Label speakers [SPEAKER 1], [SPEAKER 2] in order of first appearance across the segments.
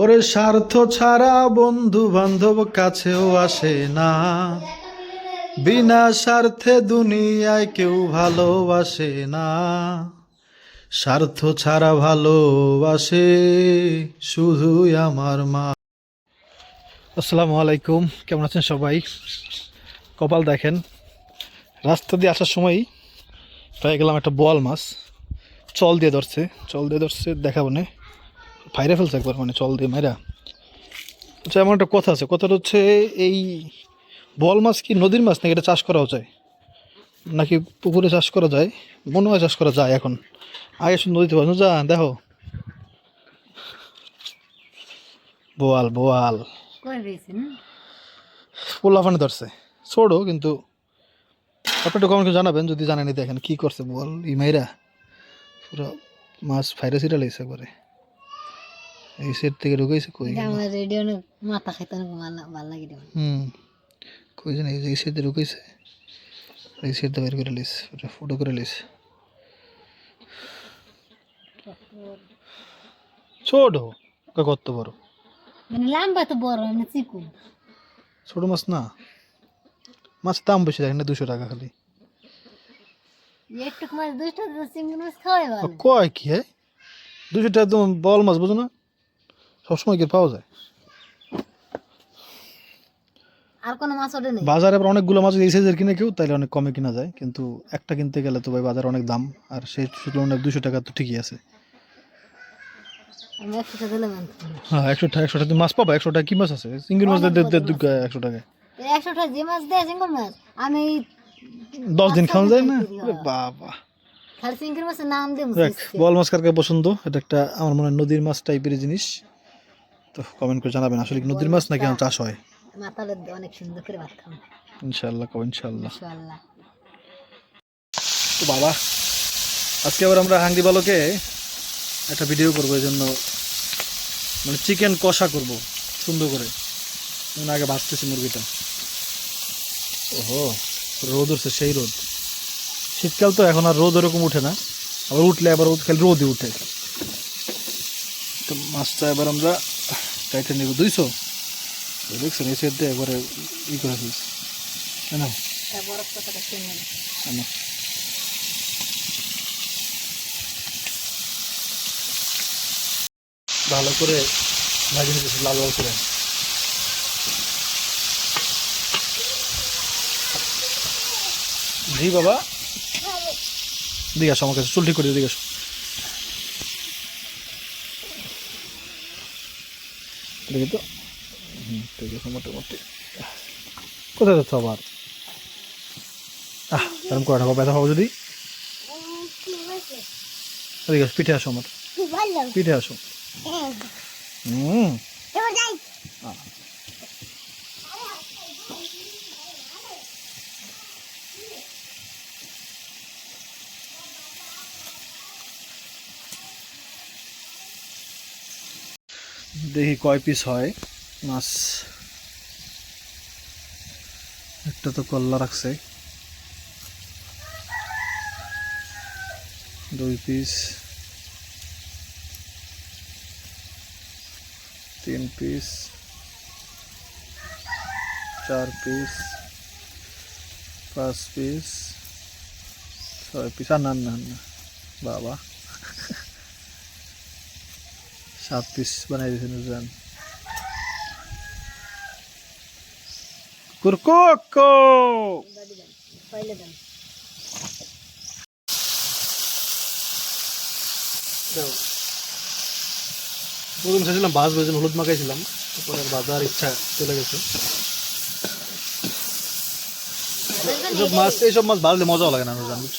[SPEAKER 1] ওরে স্বার্থ ছাড়া বন্ধু বান্ধব কাছেও আসে না। বিনা স্বার্থে দুনিয়ায় কেউ ভালোবাসে না। স্বার্থ ছাড়া ভালোবাসে শুধুই আমার মা। আসসালামু আলাইকুম, কেমন আছেন সবাই? কপাল দেখেন, রাস্তা দিয়ে আসার সময় পেয়ে গেলাম একটা বোয়াল মাছ। চল দিয়ে ধরছে, চল দিয়ে ধরছে, দেখাবো না। ফাইরে ফেলছে একবার মানে চল দিয়ে মাইরা। আচ্ছা এমন একটা কথা আছে কথাটা হচ্ছে এই বোয়াল মাছ কি নদীর মাছ নাকি এটা চাষ করাও যায়? নাকি পুকুরে চাষ করা যায়? মনে হয় চাষ করা যায় এখন। আগে শুধু নদীতে পারছ যা দেখো। বোয়াল বোয়াল। পোলাফানে ধরছে। ছোড়ো কিন্তু আপনি একটু কমেন্ট জানাবেন যদি জানেনি দেখেন কি করছে বল ইমাইরা পুরো মাছ ফাইরে সিটা লেগেছে একবারে। এই সেট থেকে ঢুকেছে কই?
[SPEAKER 2] আমার রেডিও মাথা খাইতে ভালো লাগে
[SPEAKER 1] হুম। কই জানি এই এই ঢুকেছে এই সেটটা বের করে লিস ফটো করে লিস। ছোট কত বড়?
[SPEAKER 2] মানে লম্বা তো বড় মানে চিকুন।
[SPEAKER 1] ছোট মাছ না মাছ দাম বেশি দেখেন না দুশো টাকা খালি।
[SPEAKER 2] একটু মাছ দুইটা চিংড়ি মাছ খাওয়াই
[SPEAKER 1] কয় কি হ্যাঁ দুশো টাকা তো বল মাছ বুঝো না? সবসময় কি পাওয়া যায়।
[SPEAKER 2] আর কোনো মাছ ওঠে নেই?
[SPEAKER 1] বাজারে আবার অনেকগুলো মাছ এই সাইজের কিনে কেউ তাইলে অনেক কমে কিনা যায় কিন্তু একটা কিনতে গেলে তো ভাই বাজারে অনেক দাম আর সেই তুলনায় দুশো টাকা তো ঠিকই আছে।
[SPEAKER 2] টাকা
[SPEAKER 1] হ্যাঁ একশো টাকা একশো টাকা মাছ পাবো একশো টাকা কি মাছ আছে? চিংড়ি মাছ দিয়ে একশো টাকায়।
[SPEAKER 2] একশো টাকা যে মাছ দেয় চিংড়ি মাছ আমি
[SPEAKER 1] দশ দিন খাওয়া যায় না?
[SPEAKER 2] করি,
[SPEAKER 1] বাবা। বল মাছ কার কার পছন্দ? এটা একটা আমার মনে হয় নদীর মাছ টাইপের জিনিস। তো কমেন্ট করে জানাবেন আসলে নদীর মাছ নাকি চাষ হয়?
[SPEAKER 2] মাতালে অনেক সুন্দর করে ভাত খাব।
[SPEAKER 1] ইনশাল্লাহ কব ইনশাল্লাহ
[SPEAKER 2] ইনশাল্লাহ
[SPEAKER 1] তো বাবা আজকে আবার আমরা হাঙ্গি বালকে একটা ভিডিও করব এই জন্য মানে চিকেন কষা করব সুন্দর করে। আগে ভাজতেছি মুরগিটা। ওহো রোদ উঠছে সেই রোদ। শীতকাল তো এখন আর রোদ ওরকম উঠে না। আবার উঠলে আবার রোদ খালি রোদই উঠে। তো মাছটা এবার আমরা কাইটে নেব দুইশো? দেখছেন এই সাইড দিয়ে একবারে ই করে তাই না?
[SPEAKER 2] শুনে
[SPEAKER 1] আনো। ভালো করে ভাজি নিতেছি লাল লাল করে। জি বাবা। দিকে আসো আমার কাছে চুল ঠিক করে দিকে দেখি তো। হুম ঠিক আছে মোটামুটি। কোথায় যাচ্ছ আবার? আহ এরকম করে ব্যথা পাবো যদি? ঠিক আছে পিঠে আসো আমার। পিঠে আসো। হুম আহ। দেখি কয় পিস হয়। মাছ একটা তো কল্লা রাখছে। দুই পিস তিন পিস চার পিস পাঁচ পিস ছয় পিস আর না না, বাবা। সাত পিস বানাই দিয়েছেন উজান কুরকুকো প্রথম চাইছিলাম ভাজ ভেজে হলুদ মাখাইছিলাম তারপরে বাজার ইচ্ছা চলে গেছে। এইসব মাছ এইসব মাছ ভাজলে মজাও লাগে না জান বুঝছ?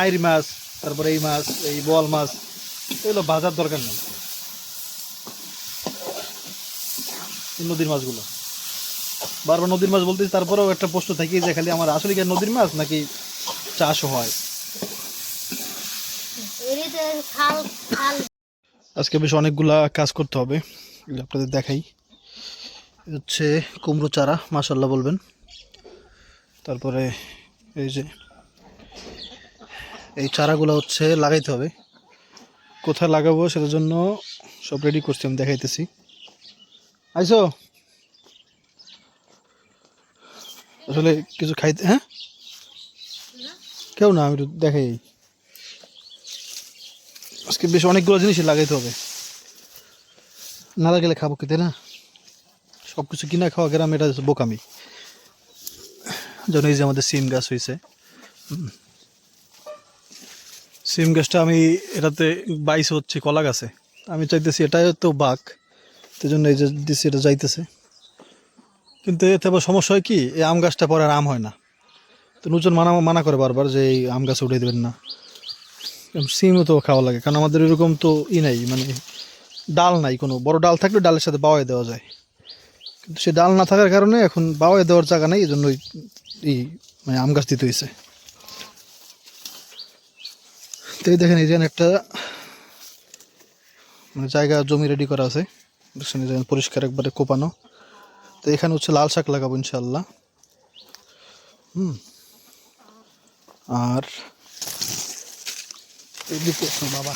[SPEAKER 1] আইরি মাছ তারপরে এই মাছ এই বোয়াল মাছ এগুলো ভাজার দরকার নেই এই নদীর মাছগুলো। বারবার নদীর মাছ বলতেছি তারপরেও একটা প্রশ্ন থাকি যে খালি আমার আসলে কি নদীর মাছ নাকি চাষ হয়? আজকে বেশ অনেকগুলা কাজ করতে হবে আপনাদের দেখাই। হচ্ছে কুমড়ো চারা মাসাল্লাহ বলবেন। তারপরে এই যে এই চারাগুলো হচ্ছে লাগাইতে হবে। কোথায় লাগাবো সেটার জন্য সব রেডি করছি আমি দেখাইতেছি। আইসো আসলে কিছু খাইতে হ্যাঁ? কেউ না, আমি একটু দেখাই। আজকে বেশ অনেকগুলো জিনিসই লাগাইতে হবে। না লাগালে খাব খেতে না? সব কিছু কিনা খাওয়া গেলাম, এটা বোকামি। যেন এই যে আমাদের সিম গাছ হয়েছে সিম গাছটা আমি এটাতে বাইশ হচ্ছে কলা গাছে। আমি চাইতেছি এটাই তো বাঘ। তো জন্য এই যে দিচ্ছি এটা যাইতেছে। কিন্তু এতে আবার সমস্যা হয় কি, এই আম গাছটা পরে আর আম হয় না। তো নতুন মানা মানা করে বারবার যে এই আম গাছ উঠে দেবেন না। সিমও তো খাওয়া লাগে, কারণ আমাদের এরকম তো ই নাই মানে ডাল নাই কোনো। বড় ডাল থাকলে ডালের সাথে বাওয়াই দেওয়া যায়। কিন্তু সে ডাল না থাকার কারণে এখন বাওয়াই দেওয়ার জায়গা নেই এই জন্য এই মানে আম গাছ দিতে হয়েছে তো দেখেন, এই যে একটা মানে জায়গা জমি রেডি করা আছে। যে পরিষ্কার একবারে কোপানো। তো এখানে হচ্ছে লাল শাক লাগাবো ইনশাল্লাহ হুম। আর বাবা।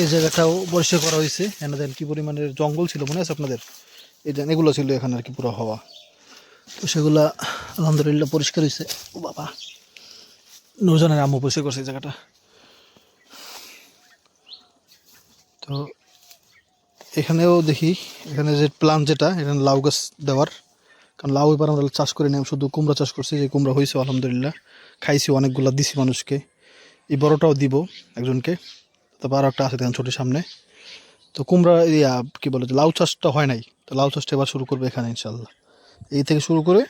[SPEAKER 1] এই জায়গাটাও পরিষ্কার করা হয়েছে। এনে দেন কি পরিমাণের জঙ্গল ছিল, মনে আছে আপনাদের? এই দেন এগুলো ছিল এখানে আর কি পুরো হওয়া। তো সেগুলা আলহামদুলিল্লাহ পরিষ্কার হয়েছে। বাবা। নৌজানের আম্মু পরিষ্কার করছে এই জায়গাটা। তো এখানেও দেখি, এখানে যে প্ল্যান যেটা, এখানে লাউ গাছ দেওয়ার। কারণ লাউ এবার আমরা চাষ করি না আমি শুধু কুমড়া চাষ করছি, যে কুমড়া হয়েছে, আলহামদুলিল্লাহ। খাইছি অনেকগুলো দিছি মানুষকে। এই বড়টাও দিব একজনকে। তারপর আরও একটা আছে, দেখেন ছোটোর সামনে। তো কুমড়া, ইয়া, কী বলে, লাউ চাষটা হয় নাই। তো লাউ চাষটা এবার শুরু করবে এখানে ইনশাল্লাহ এই থেকে শুরু করে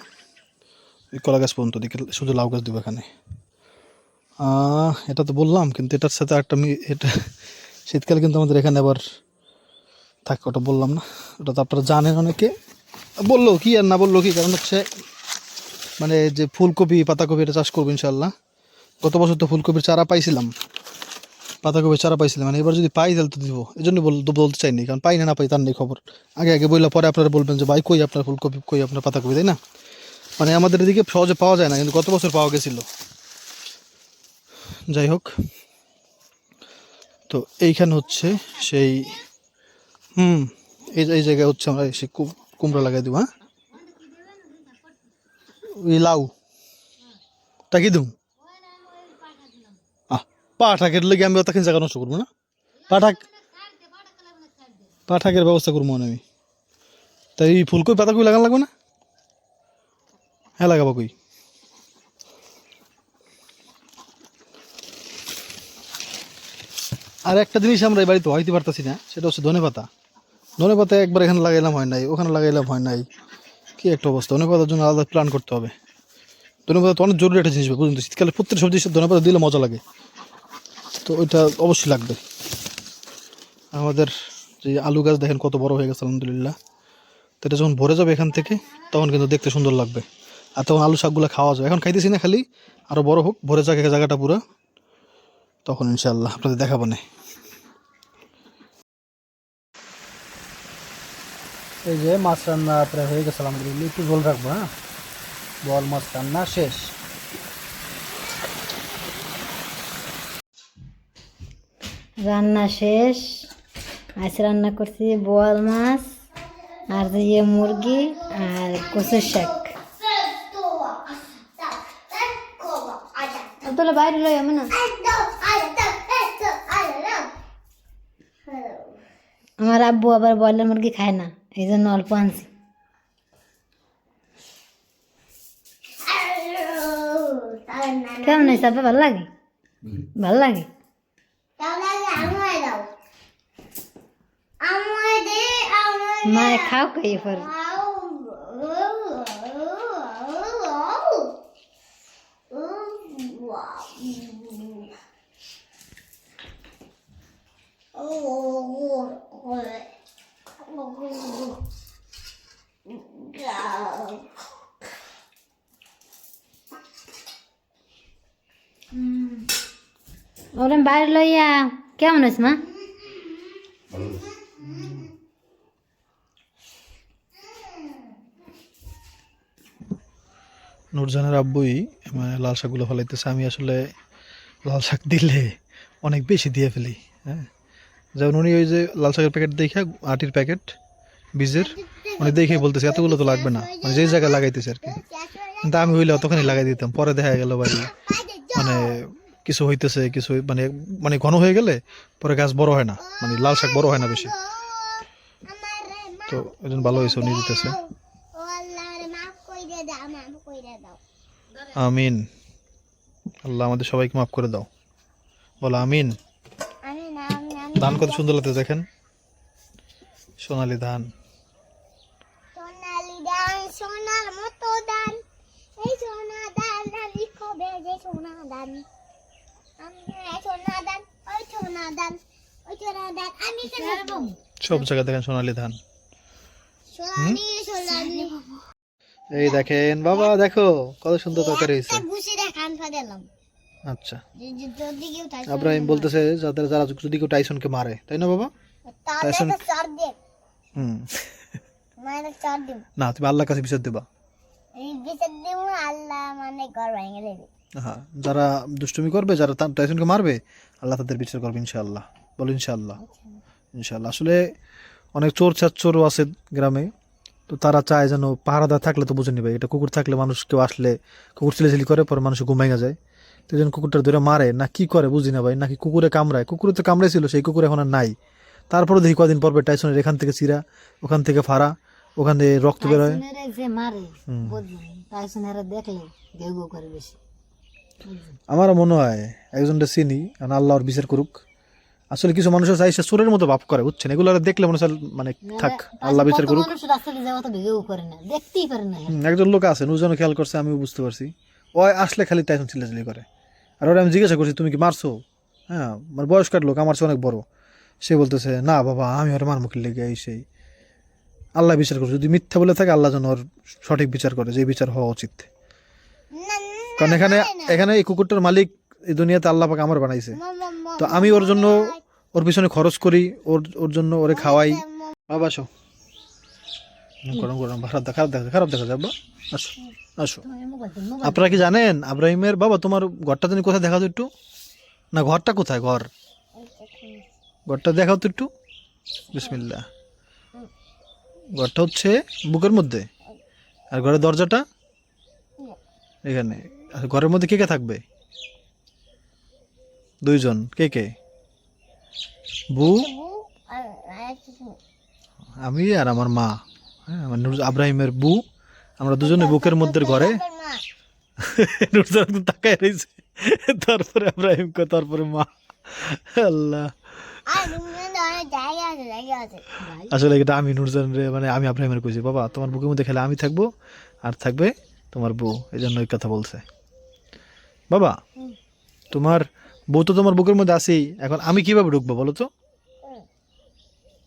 [SPEAKER 1] এই কলা গাছ পর্যন্ত দিকে শুধু লাউ গাছ দিব এখানে। এটা তো বললাম, কিন্তু এটার সাথে একটা এটা শীতকালে কিন্তু আমাদের এখানে আবার থাকে, ওটা বললাম না। ওটা তো আপনারা জানেন অনেকে। বলল কি আর না বলল কি, কারণ হচ্ছে মানে যে ফুলকপি, পাতাকপি এটা চাষ করব ইনশাল্লাহ গত বছর তো ফুলকপির চারা পাইছিলাম। পাতাকপির চারা পাইছিলাম মানে এবার যদি পাই তাহলে তো দিব। এই জন্য বল বলতে চাইনি, কারণ পাই না না পাই তার নেই খবর। আগে আগে বললে পরে আপনারা বলবেন যে, ভাই, কই আপনার ফুলকপি, কই আপনার পাতাকপি? তাই না? মানে আমাদের এদিকে সহজে পাওয়া যায় না, কিন্তু গত বছর পাওয়া গেছিল। যাই হোক। তো এইখানে হচ্ছে সেই, হুম, এই এই জায়গায় হচ্ছে আমরা সেই কুমড়া লাগাই দিব হ্যাঁ? লাউ। তা কি দেবো? আহ পাঠাকের লেগে আমি ওটাকে জায়গা নষ্ট করব না। পাঠাক পাঠাকের ব্যবস্থা করব আমি তাই ফুলকপি পাতা কই লাগান লাগবে না? হ্যাঁ লাগাবো কই? আর একটা জিনিস আমরা এই বাড়িতে হইতে পারতেছি না, সেটা হচ্ছে ধনে পাতা ধনে পাতা একবার এখানে লাগাইলাম, হয় নাই। ওখানে লাগাইলাম, হয় নাই। কি একটা অবস্থা ধনে পাতার জন্য আলাদা প্ল্যান করতে হবে। ধনে পাতা তো অনেক জরুরি একটা জিনিস বুঝুন শীতকালে প্রত্যেক সবজি ধনে পাতা দিলে মজা লাগে। তো ওইটা অবশ্যই লাগবে। আমাদের যে আলু গাছ দেখেন কত বড় হয়ে গেছে, আলহামদুলিল্লাহ। তো এটা যখন ভরে যাবে এখান থেকে, তখন কিন্তু দেখতে সুন্দর লাগবে। আর তখন আলু শাকগুলো খাওয়া যাবে এখন খাইতেছি না খালি আরও বড় হোক, ভরে যাক জায়গাটা পুরো। তখন ইনশাল্লাহ আপনাদের দেখাবো না। এই যে মাছ রান্না প্রায় হয়ে গেছে আলহামদুলিল্লাহ। একটু ঝোল রাখব হ্যাঁ? বল মাছ রান্না শেষ।
[SPEAKER 2] রান্না শেষ। আজ রান্না করছি বোয়াল মাছ আর ইয়ে মুরগি আর কচুর শাক। তোলা বাইরে লই আমি না আমার আব্বু আবার ব্রয়লার মুরগি খায় না। এই জন্য অল্প আনছি। কেমন হয়েছে আপা ভালো লাগে? ভালো লাগে? মায়ে খাও কে পর কেমন হয়েছে মা?
[SPEAKER 1] নূরজানের আব্বুই মানে লাল শাকগুলো ফলাইতেছে। আমি আসলে লাল শাক দিলে অনেক বেশি দিয়ে ফেলি হ্যাঁ? যেমন উনি ওই যে লাল শাকের প্যাকেট দেখে, আটির প্যাকেট, বীজের, উনি দেখেই বলতেছে, এতগুলো তো লাগবে না। মানে যেই জায়গায় লাগাইতেছে আর কি। কিন্তু আমি হইলে অতখানি লাগাই দিতাম, পরে দেখা গেল বাড়ি মানে কিছু হইতেছে, কিছু মানে মানে ঘন হয়ে গেলে পরে গাছ বড় হয় না মানে লাল শাক বড় হয় না বেশি। তো এই জন্য ভালো হয়েছে, উনি দিতেছে। আমিন। আল্লাহ আমাদের সবাইকে মাফ করে দাও। বলো আমিন। ধান কত সুন্দর লাগতে দেখেন। সোনালি ধান।
[SPEAKER 3] সোনার মতো এই সোনা কবে যে সোনা দান
[SPEAKER 1] সব জায়গায় দেখেন সোনালি ধান।
[SPEAKER 3] সোনালি সোনালি।
[SPEAKER 1] এই দেখেন বাবা দেখো কত সুন্দর তরকারি হয়েছে। আচ্ছা। আব্রাহিম বলতেছে যাদের যারা যদি কেউ টাইসনকে মারে তাই না বাবা? হুম।
[SPEAKER 3] মানে দিন
[SPEAKER 1] না তুমি আল্লাহর কাছে বিচার দেবা।
[SPEAKER 3] বিচার দিব আল্লাহ মানে ঘর ভেঙে দেবে।
[SPEAKER 1] হ্যাঁ যারা দুষ্টুমি করবে যারা টাইসনকে মারবে আল্লাহ তাদের বিচার করবে ইনশাআল্লাহ। বলো ইনশাআল্লাহ। ইনশাআল্লাহ। আসলে অনেক চোর চোরও আছে গ্রামে। তো তারা চায় যেন পাহারাদার থাকলে তো বুঝে নিবে। এটা কুকুর থাকলে মানুষ কেউ আসলে কুকুর চিলেচিলি করে পরে মানুষ ঘুমাইয়া যায়। তো যেন কুকুরটা ধরে মারে। না কি করে বুঝি না ভাই। নাকি কুকুরে কামড়ায়। কুকুরে তো কামড়াইছিল সেই কুকুর এখন আর নাই। তারপরে দেখি কদিন পর টাইসনের এখান থেকে চিরা ওখান থেকে ফাড়া ওখান থেকে রক্ত বেরোয়
[SPEAKER 2] যে মারে দেখলে করে বেশি।
[SPEAKER 1] আমারও মনে হয় একজনটা চিনি কারণ আল্লাহ ওর বিচার করুক। আসলে কিছু মানুষের চাই সে চোরের মতো ভাব করে বুঝছেন? এগুলো দেখলে মনে মানে থাক আল্লাহ বিচার করুক।
[SPEAKER 2] মানুষ
[SPEAKER 1] একজন লোক আছে নুজনও খেয়াল করছে আমিও বুঝতে পারছি। ও আসলে খালি টাইসন চিল্লাচিল্লি করে। আর ওরা আমি জিজ্ঞাসা করছি তুমি কি মারছো? হ্যাঁ মানে বয়স্কার লোক আমার চেয়ে অনেক বড়। সে বলতেছে না বাবা আমি ওর মার মুখে লেগে এই সেই। আল্লাহ বিচার করছে যদি মিথ্যা বলে থাকে আল্লাহ যেন ওর সঠিক বিচার করে যে বিচার হওয়া উচিত। কারণ এখানে এখানে এই কুকুরটার মালিক এই দুনিয়াতে আল্লাহ পাক আমার বানাইছে। তো আমি ওর জন্য ওর পিছনে খরচ করি, ওর ওর জন্য ওরে খাওয়াই। বাবা, আসো। গরম গরম খারাপ দেখা খারাপ দেখা খারাপ দেখা যাবে আসো আসো। আপনারা কি জানেন, আব্রাহিমের বাবা, তোমার ঘরটা তুমি কোথায় দেখাও একটু? না, ঘরটা কোথায়? ঘর। ঘরটা দেখাও তো একটু। বিসমিল্লা ঘরটা হচ্ছে বুকের মধ্যে। আর ঘরের দরজাটা? এখানে। ঘরের মধ্যে কে কে থাকবে? দুইজন। কে কে? বু? আমি আর আমার মা। হ্যাঁ আমার আব্রাহিমের বু। আমরা দুজনে বুকের মধ্যে ঘরে। নুরজান তো তাকায় রয়েছে। তারপরে ইব্রাহিম কো তারপরে মা। আল্লাহ। আসলে এটা আমি নুরজান রে মানে আমি আব্রাহিমের কইছি বাবা, তোমার বুকের মধ্যে খেলে আমি থাকব আর থাকবে তোমার বউ। এই জন্য কথা বলছে। বাবা তোমার বউ তো তোমার বুকের মধ্যে আছেই। এখন আমি কীভাবে ঢুকবো বলো তো?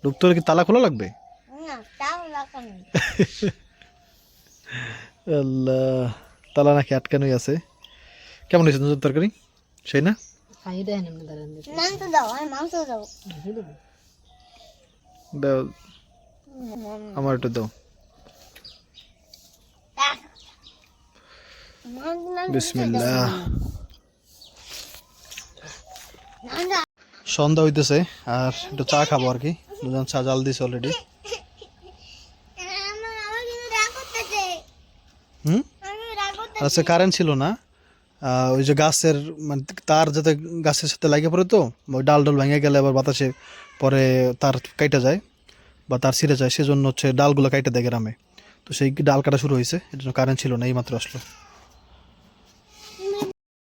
[SPEAKER 1] ঢুকতে হলে কি তালা খোলা লাগবে? আল্লাহ তালা নাকি আটকানোই আছে। কেমন হয়েছে নজর তরকারি? সেই না?
[SPEAKER 3] দাও দাও।
[SPEAKER 1] আমার একটু দাও। বিসমিল্লাহ সন্ধ্যা হইতেছে আর একটু চা খাব আর কি। দুজন চা জাল দিছে অলরেডি হুম? আচ্ছা কারেন্ট ছিল না। ওই যে গাছের মানে তার যাতে গাছের সাথে লাগে পড়ে তো ওই ডাল ডাল ভেঙে গেলে আবার বাতাসে পরে তার কাইটা যায় বা তার ছিঁড়ে যায়। সেজন্য হচ্ছে ডালগুলো কাইটা দেয় গ্রামে। তো সেই ডাল কাটা শুরু হয়েছে এর জন্য কারেন্ট ছিল না এই মাত্র আসলো।